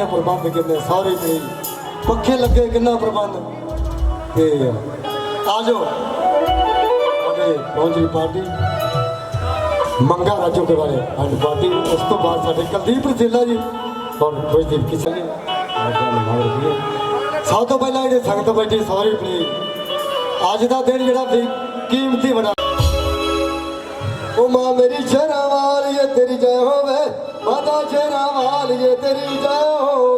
ਪ੍ਰਬੰਧ ਕਿੰਨੇ ਸਾਰੇ ਤੇ ਪੱਖੇ ਲੱਗੇ ਕਿੰਨਾ ਪ੍ਰਬੰਧ? ਤੇ ਆ ਜਾਓ ਪਾਰਟੀ। ਮੰਗਾ ਰਾਜੋ ਕੇ ਵਾਲੇ ਐਂਡ ਪਾਰਟੀ ਉਸ ਤੋਂ ਬਾਅਦ ਸਾਡੇ ਕੁਲਦੀਪ ਰਜੇਲਾ ਜੀ ਔਰ ਖੁਸ਼ਦੀਪ ਕਿਸੇ ਨੇ ਸਭ ਤੋਂ ਪਹਿਲਾਂ ਜਿਹੜੇ ਸੰਗਤ ਬੈਠੀ ਸਾਰੇ ਪਲੀਜ਼ ਅੱਜ ਦਾ ਦਿਨ ਜਿਹੜਾ ਵੀ ਕੀਮਤੀ ਬਣਾ। ਉਹ ਮਾਂ ਮੇਰੀ ਸ਼ਰਾਂ ਵਾਲੀਏ, ਤੇਰੀ ਜੈ ਹੋਵੇ, ਮਾਤਾ ਸ਼ਰਾਂ ਵਾਲੀਏ, ਤੇਰੀ ਜੈ ਹੋਵੇ।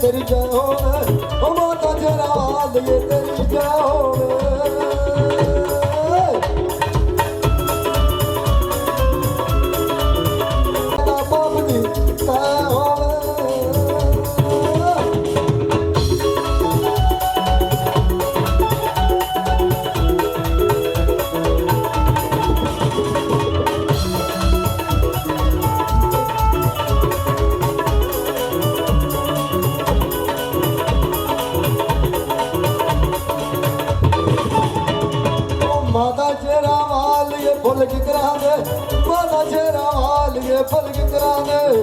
ਤੇਰੀ ਜੈ ਹੋਵੇ ਉਹ ਮਾਤਾ ਸ਼ਰਾਂ ਵਾਲੀਏ ਵਾਲੀਏ ਫੁੱਲ ਕਿਕਰਾਂ ਦੇ ਮਾਤਾ ਸ਼ੇਰਾ ਵਾਲੀਏ ਫੁੱਲ ਕਿਕਰਾਂ ਦੇ